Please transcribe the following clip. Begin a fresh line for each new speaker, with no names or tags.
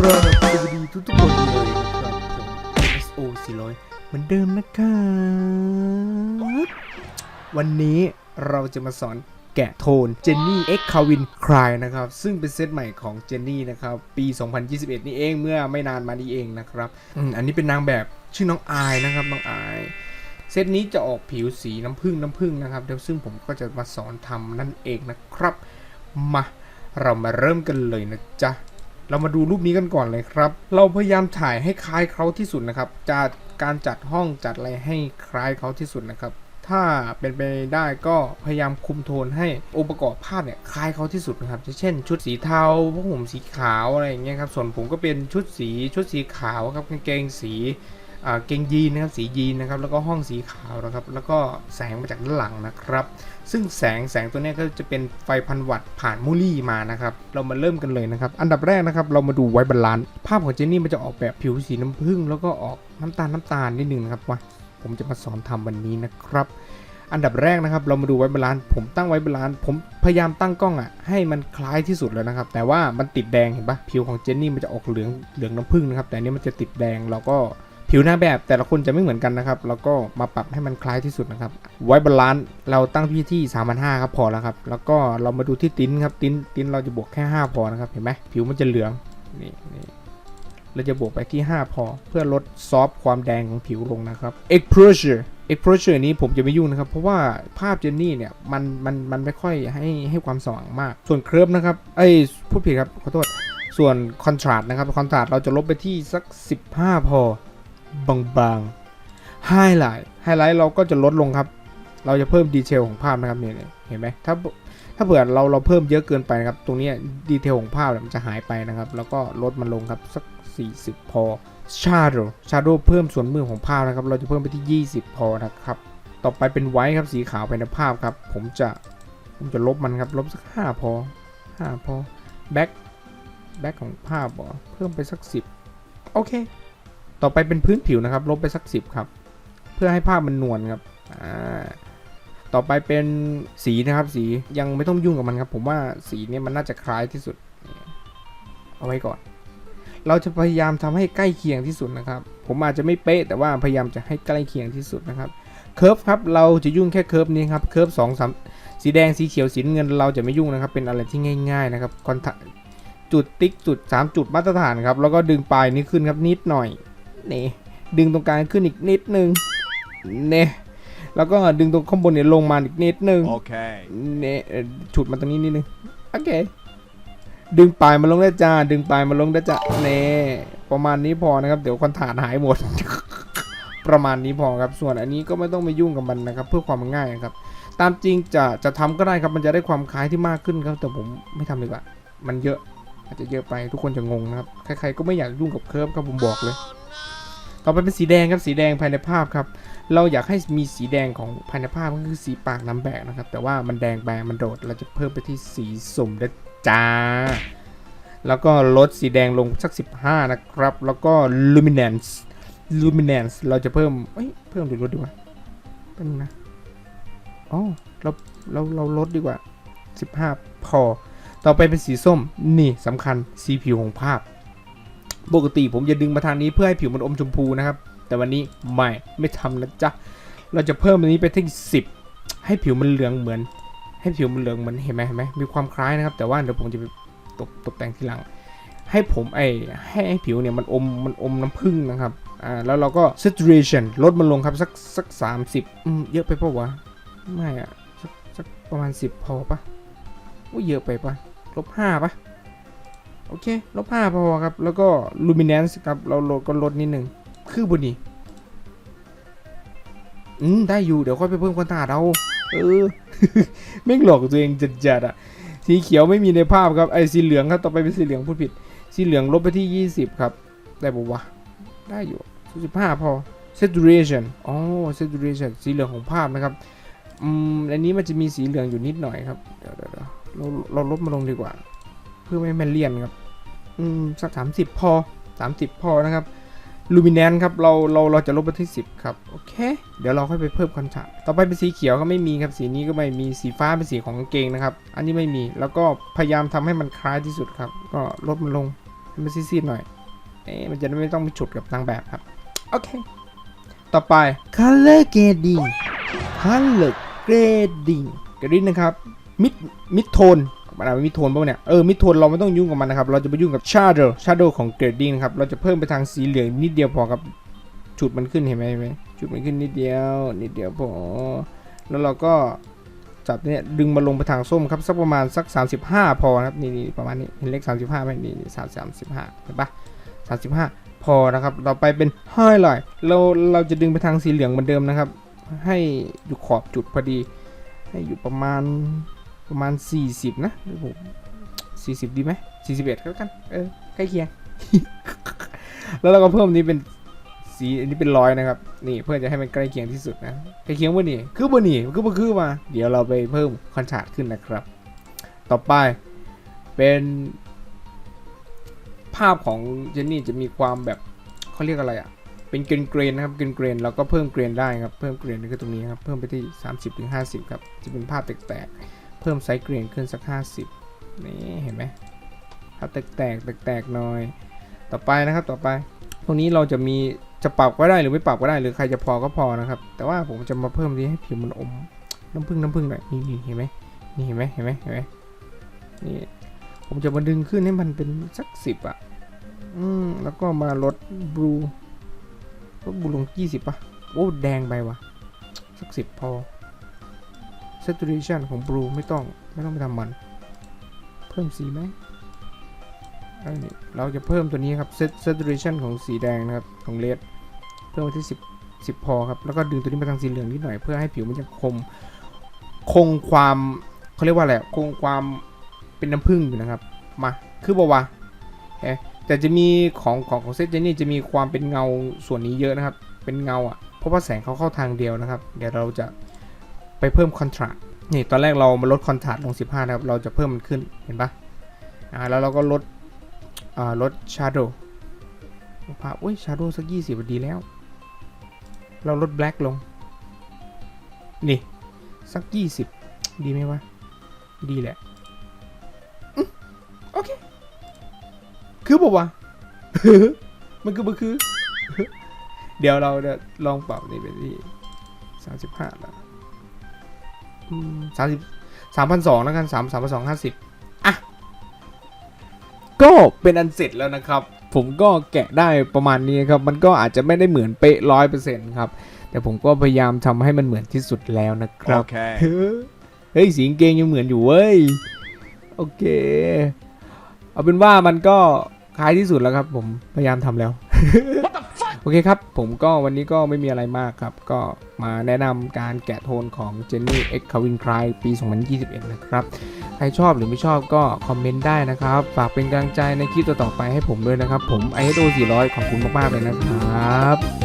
ครับสวัสดีทุกทุกคนเลยนะครับผม SO 400เหมือนเดิมนะครับวันนี้เราจะมาสอนแกะโทนเจนนี่เอ็กคาวินคลายนะครับ ซึ่งเป็นเซตใหม่ของเจนนี่นะครับ ปี 2021 นี่เองเมื่อไม่นานมานี้เองนะครับอันนี้เป็นนางแบบชื่อน้องอายนะครับน้องอายเซตนี้จะออกผิวสีน้ำผึ้งน้ำผึ้งนะครับเดี๋ยวซึ่งผมก็จะมาสอนทำนั่นเองนะครับ มา เรามาเริ่มกันเลยนะจ๊ะ เรามาดูรูปนี้กันก่อนเลยครับ เราพยายามถ่ายให้คล้ายเขาที่สุดนะครับจากการจัดห้องจัดอะไรให้คล้ายเขาที่สุดนะครับ ถ้าเป็นไปได้ก็พยายามคุมโทนให้องค์ประกอบภาพเนี่ยคล้ายเขาที่สุดนะครับ เช่น ชุดสีเทาผ้าห่มสีขาวอะไรอย่างเงี้ยครับ ส่วนผมก็เป็นชุดสีชุดสีขาวครับกางเกงสี เกงยีนนะครับสียีนนะครับแล้วก็ห้องสีขาวนะครับแล้วก็แสงมาจากด้านหลังนะครับ ซึ่งแสงแสงตัวนี้ก็จะเป็นไฟพันวัตต์ผ่านมูลี่มานะครับเรามาเริ่มกันเลยนะครับอันดับแรกนะครับเรามาดูไวบาลานซ์ภาพของเจนนี่มันจะออกแบบผิวสีน้ำผึ้งแล้วก็ออกน้ำตาลน้ำตาลนิดนึงนะครับว่าผมจะมาสอนทำวันนี้นะครับอันดับแรกนะครับเรามาดูไวบาลานซ์ผมตั้งไวบาลานซ์ผมพยายามตั้งกล้องอะให้มันคล้ายที่สุดแล้วนะครับ แต่ว่ามันติดแดงเห็นปะผิวของเจนนี่มันจะออกเหลืองเหลืองน้ำผึ้งนะครับ แต่นนี้มันจะติดแดงเราก็ ผิวหน้าแบบแต่ละคนจะไม่เหมือนกันนะครับ แล้วก็มาปรับให้มันคล้ายที่สุดนะครับ ไว้บาลานซ์เราตั้งที่ที่3,500ครับพอแล้วครับ แล้วก็เรามาดูที่ติ้นครับ ติ้นติ้นเราจะบวกแค่ 5 พอนะครับ เห็นไหมผิวมันจะเหลือง นี่นี่เราจะบวกไปที่ 5 พอ เพื่อลดซอฟความแดงของผิวลงนะครับ exposure exposure นี้ผมจะไม่ยุ่งนะครับ เพราะว่าภาพเจนนี่เนี่ยมันมันมันไม่ค่อยให้ให้ความสว่างมาก ส่วนเคลิร์ฟนะครับเอ้พูดผิดครับขอโทษส่วนคอนทราสต์นะครับคอนทราสต์เราจะลบไปที่สัก 15 พอ บางๆไฮไลท์ไฮไลท์เราก็จะลดลงครับ เราจะเพิ่มดีเทลของภาพนะครับเนี่ยเห็นไหมถ้าถ้าเผื่อเราเราเพิ่มเยอะเกินไปนะครับ ตรงนี้ดีเทลของภาพมันจะหายไปนะครับ แล้วก็ลดมันลงครับสัก 40 พอ Shadow Shadow เพิ่มส่วนมือของภาพนะครับ เราจะเพิ่มไปที่ 20 พอนะครับ ต่อไปเป็นไวท์ครับสีขาวภายในภาพครับ ผมจะผมจะลบมันครับลบสัก 5 พอ 5 พอแบ็คแบ็คของภาพเหรอเพิ่มไปสัก 10 โอเค ต่อไปเป็นพื้นผิวนะครับ ลบไปสัก 10 ครับ เพื่อให้ภาพมันนวลครับอ่าต่อไปเป็นสีนะครับ สียังไม่ต้องยุ่งกับมันครับ ผมว่าสีนี้มันน่าจะคล้ายที่สุด เอาไว้ก่อน เราจะพยายามทำให้ใกล้เคียงที่สุดนะครับ ผมอาจจะไม่เป๊ะแต่ว่าพยายามจะให้ใกล้เคียงที่สุดนะครับเคิร์ฟครับเราจะยุ่งแค่เคิร์ฟนี้ครับเคิร์ฟสองสามสีแดงสีเขียวสีเงินเราจะไม่ยุ่งนะครับ เป็นอะไรที่ง่าย ๆ นะครับคอนทจุดติ๊กจุดสามจุดมาตรฐานครับแล้วก็ดึงปลายนี้ขึ้นครับนิดหน่อย นี่ดึงตรงกลางขึ้นอีกนิดนึงเนี่ยแล้วก็ดึงตรงข้างบนเนี่ยลงมาอีกนิดนึง
Okay.
เนี่ยเอ่อฉุดมาตรงนี้นิดนึงโอเค ดึงปลายมาลงได้จ้า ดึงปลายมาลงได้จ้าเน่ประมาณนี้พอนะครับ เดี๋ยวคอนฐานหายหมด ประมาณนี้พอครับ ส่วนอันนี้ก็ไม่ต้องไปยุ่งกับมันนะครับ เพื่อความง่ายครับ ตามจริงจะจะทำก็ได้ครับ มันจะได้ความคล้ายที่มากขึ้นครับ แต่ผมไม่ทำดีกว่า มันเยอะ อาจจะเยอะไปทุกคนจะงงนะครับ ใครๆก็ไม่อยากยุ่งกับเคิร์ฟครับผมบอกเลย ต่อไปเป็นสีแดงครับสีแดงภายในภาพครับ เราอยากให้มีสีแดงของภายในภาพก็คือสีปากน้ำแบกนะครับ แต่ว่ามันแดงไปมันโดดเราจะเพิ่มไปที่สีสุ่มนะจ้า แล้วก็ลดสีแดงลงสัก 15 นะครับ แล้วก็ luminance luminance เราจะเพิ่มเอ้ยเพิ่มหรือลดดีกว่าแป๊บนึงนะอ๋อเราเราเราลดดีกว่า 15 พอ ต่อไปเป็นสีส้มนี่สำคัญสีผิวของภาพ ปกติผมจะดึงมาทางนี้เพื่อให้ผิวมันอมชมพูนะครับ แต่วันนี้ไม่ไม่ทำนะจ๊ะ เราจะเพิ่มอันนี้ไปที่10ให้ผิวมันเหลืองเหมือน ให้ผิวมันเหลืองเหมือนเห็นไหมเห็นไหมมีความคล้ายนะครับ แต่ว่าเดี๋ยวผมจะไปตกตกแต่งทีหลัง ให้ผมไอให้ให้ผิวเนี่ยมันอมมันอมน้ำผึ้งนะครับอ่าแล้วเราก็ saturation ลดมันลงครับสักสักสามสิบอืมเยอะไปปะวะไม่อะสักสักประมาณ10พอปะว่าเยอะไปปะลบห้าปะ โอเคลบห้าพอครับ แล้วก็ luminance ครับ เราลดก็ลดนิดหนึ่งคือบนี้อืม ได้อยู่ เดี๋ยวค่อยไปเพิ่มคอนทรา เอาเออแม่หลอกตัวเองจัดๆอะ สีเขียวไม่มีในภาพครับ ไอ้สีเหลืองครับต่อไปเป็นสีเหลืองพูดผิด สีเหลืองลบไปที่ 20 ครับ ได้ปะวะ ได้อยู่15พอ saturation อ๋อ saturation สีเหลืองของภาพนะครับ อืม อันนี้มันจะมีสีเหลืองอยู่นิดหน่อยครับ เดี๋ยวเดี๋ยวเราเราลดมาลงดีกว่า พื่อไม่ให้มันเลี่ยนครับ อืมสักสามสิบพอสามสิบพอนะครับลูมิแนนครับเราเราเราจะลบไปที่10ครับ โอเค เดี๋ยวเราค่อยไปเพิ่มคอนทราสต์ต่อไปเป็นสีเขียวก็ไม่มีครับสีนี้ก็ไม่มีสีฟ้าเป็นสีของกางเกงนะครับ อันนี้ไม่มีแล้วก็พยายามทำให้มันคล้ายที่สุดครับ ก็ลดมันลงให้มันซีดๆหน่อยเอ๊ะมันจะได้ไม่ต้องไปฉุดกับนางแบบครับ โอเค ต่อไป color grading color grading grading นะครับ mid mid tone มันอะไรมิดโทนป่ะเนี่ยเออมิดโทนเราไม่ต้องยุ่งกับมันนะครับเราจะไปยุ่งกับ shadow shadow ของ grading นะครับเราจะเพิ่มไปทางสีเหลืองนิดเดียวพอครับจุดมันขึ้นเห็นไหมเห็นไหมจุดมันขึ้นนิดเดียวนิดเดียวพอแล้วเราก็จับเนี่ยดึงมาลงไปทางส้มครับสักประมาณสัก 35 พอนะครับนี่นี่ประมาณนี้เห็นเลข 35ไหมนี่นี่สามสามสิบห้าเห็นปะ35พอนะครับต่อไปเป็น highlight เราเราจะดึงไปทางสีเหลืองเหมือนเดิมนะครับ ให้อยู่ขอบจุดพอดี ให้อยู่ประมาณ ประมาณ 40 นะหรือผม40 ดีไหม41ก็แล้วกัน เออ ใกล้เคียง แล้วเราก็เพิ่มนี้เป็นสีอันนี้เป็นร้อยนะครับ นี่เพื่อจะให้มันใกล้เคียงที่สุดนะ ใกล้เคียงว่านี่ คือบ่นี่คือบ่คือมา เดี๋ยวเราไปเพิ่มคอนทราสต์ขึ้นนะครับ ต่อไปเป็น ภาพของเจนนี่จะมีความแบบเขาเรียกอะไรอะ่ะเป็นเกรนเกรนนะครับเกรนเกรนเราก็เพิ่มเกรนได้ครับ เพิ่มเกรนก็คือตรงนี้ครับ เพิ่มไปที่ 30-50ถึง50ครับ จะเป็นภาพแตกๆ เพิ่มไซส์เกรนขึ้นสัก 50 นี่เห็นไหมภาพแตกแตกหน่อย ต่อไปนะครับต่อไปตรงนี้เราจะมีจะปรับก็ได้หรือไม่ปรับก็ได้หรือใครจะพอก็พอนะครับ แต่ว่าผมจะมาเพิ่มที่ให้ผิวมันอมน้ำผึ้งน้ำผึ้งหน่อยนี่นี่เห็นไหมนี่เห็นไหมเห็นไหมเห็นไหมนี่ผมจะมาดึงขึ้นให้มันเป็นสักสิบอะอืมแล้วก็มาลดบลูลดบลูลงยี่สิบป่ะโอ้แดงไปว่ะสักสิบพอ saturation ของบลูไม่ต้องไม่ต้องไปทำมัน เพิ่มสีไหมอันนี้เราจะเพิ่มตัวนี้ครับ set saturation ของสีแดงนะครับของเลดเพิ่มไปที่ 10 10 พอครับ แล้วก็ดึงตัวนี้มาทางสีเหลืองนิดหน่อยเพื่อให้ผิวมันยังคงคงความเขาเรียกว่าอะไรคงความเป็นน้ำผึ้งอยู่นะครับ มาคือบอกว่าเอ๊แต่จะมีของของของเซตเจนี่จะมีความเป็นเงาส่วนนี้เยอะนะครับ เป็นเงาอะเพราะว่าแสงเขาเข้าทางเดียวนะครับ เดี๋ยวเราจะ ไปเพิ่มคอนทราสนี่ตอนแรกเรามาลดคอนทราสลง 15 นะครับ เราจะเพิ่มมันขึ้นเห็นปะอ่าแล้วเราก็ลดอ่าลดชาร์โดว์ภาพอุ้ยชาร์โดสัก 20ดีแล้ว เราลดแบล็กลง นี่ สัก 20 ดีไหมวะ ดีแหละโอเค คือบอกว่ามันคือมันคือ เดี๋ยวเราจะลองเปรับนี่ไปที่สามสิบห้าแล้ว สามสิบสามพันสองแล้วกันสามสามพันสองห้าสิบอะ ก็เป็นอันเสร็จแล้วนะครับ ผมก็แกะได้ประมาณนี้ครับ มันก็อาจจะไม่ได้เหมือนเป๊ะร้อยเปอร์เซ็นต์ครับ แต่ผมก็พยายามทำให้มันเหมือนที่สุดแล้วนะครับ
Okay.
เฮ้ยสีกางเกงยังเหมือนอยู่เว้ย โอเค เอาเป็นว่ามันก็คล้ายที่สุดแล้วครับ ผมพยายามทำแล้ว โอเคครับ ผมก็วันนี้ก็ไม่มีอะไรมากครับ ก็มาแนะนำการแกะโทนของ Jenny X Calvin Klein ปี 2021 นะครับ ใครชอบหรือไม่ชอบก็คอมเมนต์ได้นะครับ ฝากเป็นกำลังใจในคลิปต่อๆไปให้ผมด้วยนะครับ ผม i s o 400 ขอบคุณมากๆเลยนะครับ